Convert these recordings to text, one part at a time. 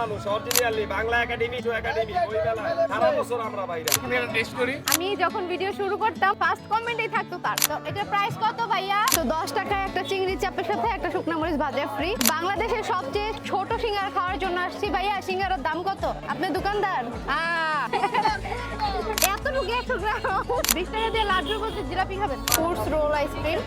মানুষ originally Bangla Academy টু Academy ওই বেলায় সারা বছর আমরা বাইরে। আমি টেস্ট করি। আমি যখন ভিডিও শুরু করতাম ফার্স্ট কমেন্টেই থাকতো তার। তো এটার প্রাইস কত ভাইয়া? তো দশ টাকায় একটা চিংড়ি চাপের সাথে একটা শুকনো মরিচ ভাজা ফ্রি বাংলাদেশের সবচেয়ে ছোট সিঙ্গারা খাওয়ার জন্য আসছি ভাইয়া। সিঙ্গারার দাম কত? আপনার দোকানদার? আহ, এতটুকু একশো গ্রাম। বিশ টাকা দিয়ে লাড্ডুর মধ্যে জিলাপি খাবেন? ফ্রুটস রোল আইসক্রিম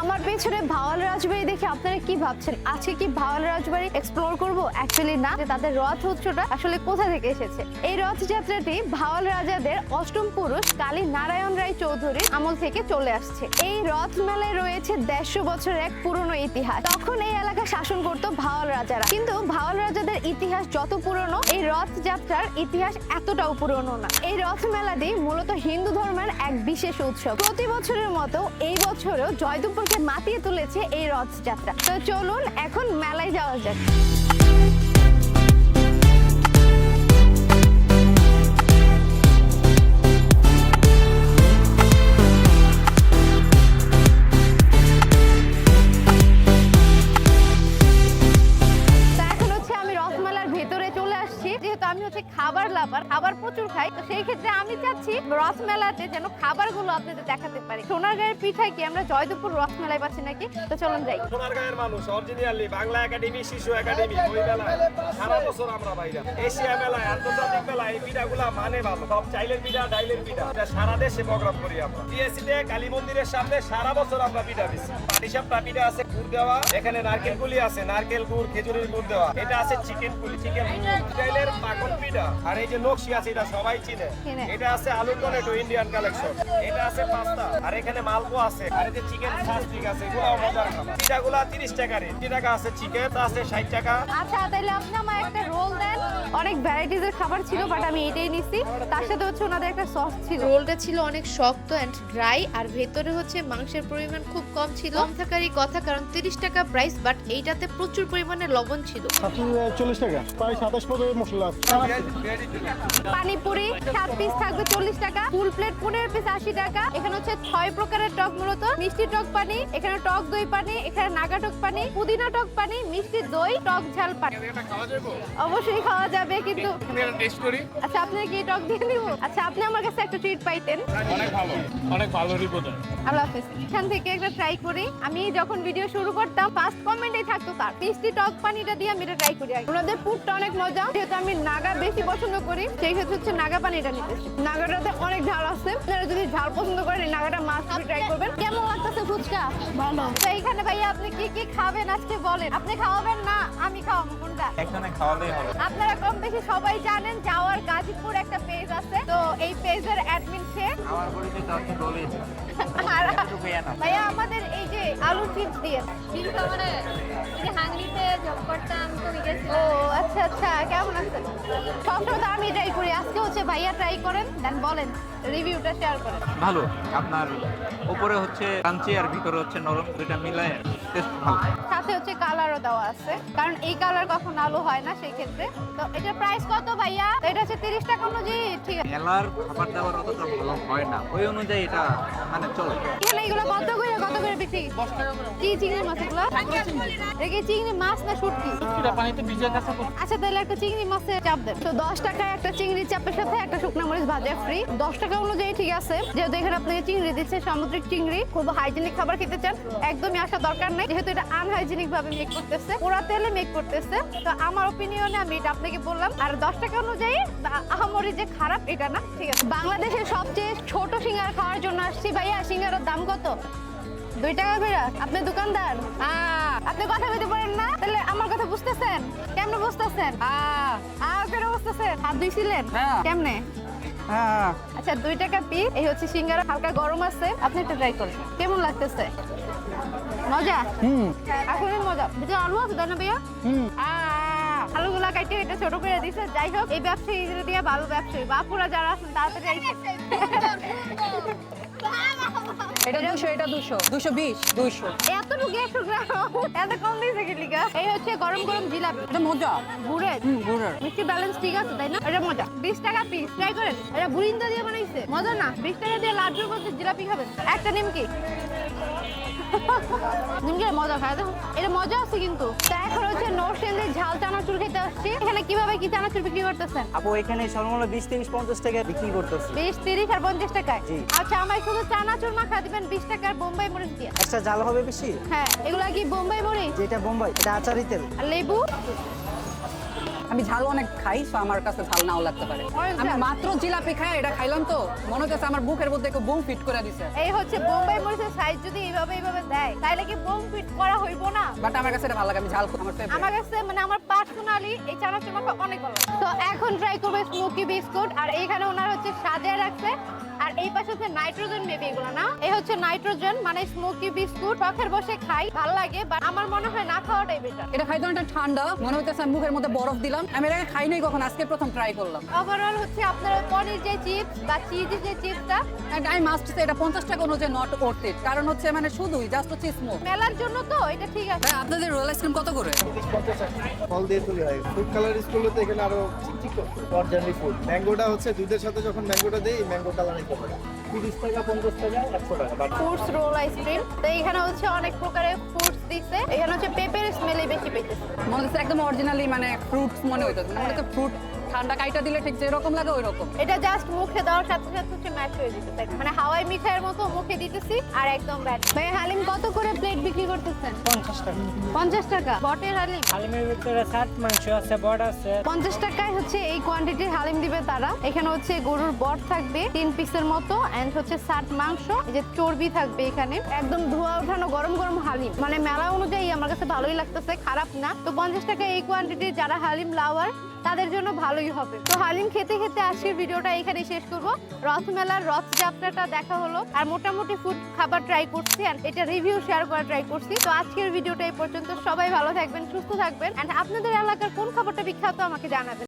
আমার পেছনে ভাওয়াল রাজবাড়ি দেখে আপনারা কি ভাবছেন? আজকে কি ভাওয়াল রাজবাড়ি এক্সপ্লোর করব? অ্যাকচুয়ালি না, যে তাদের রথ উৎসবটা আসলে কোথা থেকে এসেছে? এই রথযাত্রাটি ভাওয়াল রাজাদের অষ্টম পুরুষ কালী নারায়ণ রায় চৌধুরীর আমল থেকে চলে আসছে। এই রথ মেলায় রয়েছে দেড়শো বছরের এক পুরনো ইতিহাস। তখন এই এলাকা শাসন করত ভাওয়াল রাজারা। কিন্তু ভাওয়াল রাজাদের ইতিহাস যত পুরনো, এই রথযাত্রার ইতিহাস এতটাও পুরনো না। এই রথ মেলাটি মূলত হিন্দু ধর্মের এক বিশেষ উৎসব। প্রতি বছরের মতো এই বছরও জয়দুপুরকে মাতিয়ে তুলেছে এই রথযাত্রা। তো চলুন এখন মেলায় যাওয়া যাক। প্রচুর খাই। তো সেই ক্ষেত্রে আমি চাচ্ছি রথমেলাতে যেন খাবারগুলো আপনাদের দেখাতে পারি। সোনারগাঁয়ের পিঠায় কি আমরা জয়দেবপুর রথমেলায় পাচ্ছি নাকি? তো চলুন যাই। সোনারগাঁয়ের মানুষ originally Bangla Academy, Shishu Academy ওই বেলায় সারা বছর আমরা বাইরে। এশিয়া মেলায়, আন্তর্জাতিক মেলায় এই পিঠাগুলা মানে ভালো। সব চাইলের পিঠা, ডাইলের পিঠা। এটা সারা দেশে প্রোগ্রাম করি আমরা। টিএসসিতে কালী মন্দিরের সামনে সারা বছর আমরা পিঠা দিচ্ছি। পাটিসাপটা পিঠা আছে, গুড় দেওয়া। এখানে নারকেল গুলি আছে, নারকেল গুড়, খেজুরের গুড় দেওয়া। এটা আছে চিকেন গুলি চিকেন স্টাইলের পাগল পিঠা। আর এই যে নকশি আছে, এটা সবাই চিনে। এটা আছে আলু টমেটো ইন্ডিয়ান কালেকশন এটা আছে পাস্তা। আর এখানে মালপো আছে। আর এই যে চিকেন সাস্টিক আছে এগুলো মজার খাবার। পিঠাগুলা 30 টাকা রে 30 টাকা আছে চিকেন আছে 60 টাকা। আচ্ছা তাহলে আপনি আমার একটা রোল দেন। অনেক ভ্যারাইটিস এর খাবার ছিল বাট আমি এটাই নিছি। তার সাথে হচ্ছে ওনাদের একটা সস ছিল। রোলটা ছিল অনেক শক্ত অ্যান্ড ড্রাই আর ভেতরে হচ্ছে মাংসের পরিমাণ খুব কম ছিল। কম থাকারই কথা কারণ তিরিশ টাকা প্রাইস বাট এইটাতে প্রচুর পরিমাণে লবণ ছিল। সাতশো চল্লিশ টাকা। প্রায় সাতাশ পদে মশলা আছে। পানিপুরি সাত পিস থাকবে চল্লিশ টাকা। ফুল প্লেট পনেরো পিস আশি টাকা। এখানে হচ্ছে ছয় প্রকারের টক মূলত। মিষ্টি টক পানি এখানে টক দই পানি এখানে নাগা টক পানি পুদিনা টক পানি মিষ্টি দই টক ঝাল পানি। অবশ্যই খাওয়া যাবে কিন্তু আচ্ছা আপনার কি টক দিয়ে দিব? আচ্ছা আপনি আমার কাছে একটা ট্রিট পাইতেন। অনেক ভালো অনেক ভালো রিপোর্ট আল্লাহ হাফেজ। এখান থেকে একটা ট্রাই করি। আমি যখন ভিডিও শুরু করতাম ফার্স্ট কমেন্টেই থাকতো তার। মিষ্টি টক পানিটা দিয়ে আমি এটা ট্রাই করি। ওনাদের ফুডটা অনেক মজা যেহেতু আমি নাগা বেশি পছন্দ করি সেই ক্ষেত্রে হচ্ছে নাগা পানি এটা নিতেছি। নাগাটাতে অনেক ঝাল আছে। আপনারা যদি ঝাল পছন্দ করেন নাগাটা মাছ ট্রাই করবেন। কেমন লাগতেছে ফুচকা? ভালো। তো এইখানে ভাইয়া আপনি কি কি খাবেন আজকে বলেন। আপনি খাওয়াবেন না আমি খাওয়াবো কোনটা? এখানে খাওয়ালেই হবে। আপনারা কম বেশি সবাই জানেন যাওয়ার গাজীপুর একটা পেজ আছে। পেজের অ্যাডমিন সে। আমার পরিচিত আর ভাইয়া আমাদের এই যে আলু চিপস দিয়ে। কিন্তু আমার এই হাঙ্গরিতে জব করতাম তো ও আচ্ছা আচ্ছা কেমন আছেন? সবসময় তো আমি ট্রাই করি। আজকে হচ্ছে ভাইয়া ট্রাই করেন দেন বলেন রিভিউটা শেয়ার করেন। ভালো। আপনার উপরে হচ্ছে কাঞ্চি আর ভিতরে হচ্ছে নরম দুইটা মিলায়। টেস্ট ভালো। সাথে হচ্ছে কালারও দেওয়া আছে। কারণ এই কালার কখন আলো হয় না সেই ক্ষেত্রে তো এটার প্রাইস কত ভাইয়া? তো এটা হচ্ছে তিরিশ টাকা অনুযায়ী ঠিক আছে। মেলার খাবার দাবার অতটা ভালো হয় না। ওই অনুযায়ী এটা মানে চলে। এখানে এগুলো কত করে কত করে বিক্রি? কি চিংড়ি মাছ এগুলো? এটা কি চিংড়ি মাছ না শুটকি? পানিতে ভিজে গেছে আচ্ছা তাহলে একটা চিংড়ি মাছের চাপ দেন। তো দশ টাকায় একটা চিংড়ি চাপের সাথে একটা শুকনো মরিচ ভাজা ফ্রি দশ টাকা অনুযায়ী ঠিক আছে। যেহেতু এখানে আপনাকে চিংড়ি দিচ্ছে, সামুদ্রিক চিংড়ি, খুব হাইজেনিক খাবার খেতে চান, একদমই আসা দরকার নেই। যেহেতু এটা আনহাইজেনিক ভাবে মেক করতেছে পোড়া তেলে মেক করতেছে। তো আমার ওপিনিয়নে আমি এটা আপনাকে বললাম। আর দশ টাকা অনুযায়ী আহামরি যে খারাপ, এটা না, ঠিক আছে। বাংলাদেশের সবচেয়ে ছোট সিঙ্গারা খাওয়ার জন্য আসছি। ভাইয়া, সিঙ্গারার দাম কত? দুই টাকা করে? আপনি দোকানদার? আপনি কথা বলতে পারেন না? তাহলে আমার কথা বুঝতেছেন? কেমনে বুঝতেছেন? আহ করে বুঝতেছেন? হাত ধুইছিলেন? কেমনে? আচ্ছা দুই টাকা পিস এই হচ্ছে সিঙ্গারা হালকা গরম আছে আপনি একটু ট্রাই করেন। কেমন লাগতেছে? মজা? হুম। আসলে মজা। ভিতরে আলু আছে তাই না ভাইয়া? আহ, আলুগুলা কাটে এটা ছোট করে দিছে। যাই হোক এই ব্যবসায়ী দিয়ে ভালো ব্যবসায়ী বাপুরা যারা আছেন তাড়াতাড়ি। এটা দুশো এটা দুশো। দুশো বিশ দুইশো। এতটুকু একশো গ্রাম এত কম দিয়েছে কি লিগা? এই হচ্ছে গরম গরম জিলাপি। এটা মজা। বুড়ে গুড়ের। মিষ্টি ব্যালেন্স ঠিক আছে তাই না? এটা মজা। বিশ টাকা পিস ট্রাই করেন। এটা বুড়িন্দা দিয়ে বানাইছে। মজা না? বিশ টাকা দিয়ে লাড্ডুর মধ্যে জিলাপি খাবেন। একটা নিমকি। নিমকে মজা খায়? এটা মজা আছে কিন্তু। তা এখন হচ্ছে নরসিংদীর ঝাল চানাচুর খেতে আসছি। এখানে কীভাবে কি চানাচুর বিক্রি করতেছেন? আপু এখানে সর্বমূল্য বিশ তিরিশ পঞ্চাশ টাকা বিক্রি করতেছে। বিশ তিরিশ আর পঞ্চাশ টাকায়। আচ্ছা আমায় শুধু চানাচুর মাখা দিবেন বিশ টাকার বোম্বাই মরিচ দিয়ে। একটা জাল হবে বেশি? হ্যাঁ এগুলা কি বোম্বাই মরিচ? যেটা বোম্বাই এটা আচারি তেল। আর লেবু? আমি ঝাল অনেক খাই তো আমার কাছে ঝাল নাও লাগতে পারে। আমি মাত্র জিলাপি খাই এটা খাইলাম তো। মনে হচ্ছে আমার বুকের মধ্যে একটু বুম ফিট করে দিছে। এই হচ্ছে বোম্বাই মরিচের সাইজ যদি এইভাবে এইভাবে দেয় তাহলে কি বোম ফিট করা হইব না? বাট আমার কাছে এটা ভালো লাগে আমি ঝাল আমার ফেভারিট আমার কাছে মানে আমার পার্সোনালি এই চানাচুর মাখা অনেক ভালো তো এখন ট্রাই করব স্মোকি বিস্কুট আর এইখানে ওনার হচ্ছে সাজিয়ে রাখছে। আর এই পাশে হচ্ছে নাইট্রোজেন মেবি এগুলো না? এই হচ্ছে নাইট্রোজেন মানে স্মোকি বিস্কুট। শখের বসে খাই ভালো লাগে বাট আমার মনে হয় না খাওয়াটাই বেটার এটা খাইতে অনেকটা ঠান্ডা মনে হচ্ছে আমি মুখের মধ্যে বরফ দিলাম। আমি এর আগে খাই নাই কখন আজকে প্রথম ট্রাই করলাম। ওভারঅল হচ্ছে আপনার পনির যে চিপস বা চিজের যে চিপসটা And I must say এটা পঞ্চাশ টাকা অনুযায়ী নট it কারণ হচ্ছে মানে শুধুই জাস্ট হচ্ছে স্মোক মেলার জন্য তো এটা ঠিক আছে। আপনাদের রোল আইসক্রিম কত করে? ফল দিয়ে তৈরি হয় ফুড কালার স্কুলগুলোতে এখানে আরও চিকচিক অরিজিনালি ফুড ম্যাঙ্গোটা হচ্ছে দুধের সাথে যখন ম্যাঙ্গোটা দেই ম্যাঙ্গো কালারই করে তিরিশ টাকা পঞ্চাশ টাকা একশো টাকা ফ্রুটস রোল আইসক্রিম তো এখানে হচ্ছে অনেক প্রকারের ফ্রুটস দিচ্ছে এখানে হচ্ছে পেপের স্মেলই বেশি পেতেছে। মনে হচ্ছে একদম অরিজিনালি মানে ফ্রুটস মনে হইতো মনে হচ্ছে ফ্রুট ঠান্ডা কাইটা দিলে ঠিক যেরকম লাগে ওই রকম এটা জাস্ট মুখে দেওয়ার সাথে সাথে হচ্ছে ম্যাচ হয়ে যেতেছে মানে হাওয়াই মিঠাইয়ের মতো মুখে দিতেছি আর একদম ব্যাট ভাই হালিম কত করে প্লেট বিক্রি করতেছেন? পঞ্চাশ টাকা। পঞ্চাশ টাকা। বটের হালিম? হালিমের ভিতরে ষাট মাংস আছে বড় আছে। পঞ্চাশ টাকায় হচ্ছে এই কোয়ান্টিটির হালিম দিবে তারা। এখানে হচ্ছে গরুর বট থাকবে তিন পিসের মতো এন্ড হচ্ছে ষাট মাংস এই যে চর্বি থাকবে এখানে। একদম ধোয়া ওঠানো গরম গরম হালিম। মানে মেলা অনুযায়ী আমার কাছে ভালোই লাগতেছে খারাপ না। তো পঞ্চাশ টাকা এই কোয়ান্টিটির যারা হালিম লাওয়ার তাদের জন্য ভালোই হবে। তো হালিম, খেতে খেতে আজকের ভিডিওটা এখানে শেষ করব। রথমেলার রথযাত্রাটা রথ যাত্রাটা দেখা হলো আর মোটামুটি ফুড খাবার ট্রাই করছি আর এটা রিভিউ শেয়ার করা ট্রাই করছি। তো আজকের ভিডিওটা এই পর্যন্ত। সবাই ভালো থাকবেন, সুস্থ থাকবেন অ্যান্ড আপনাদের এলাকার কোন খাবারটা বিখ্যাত আমাকে জানাবেন।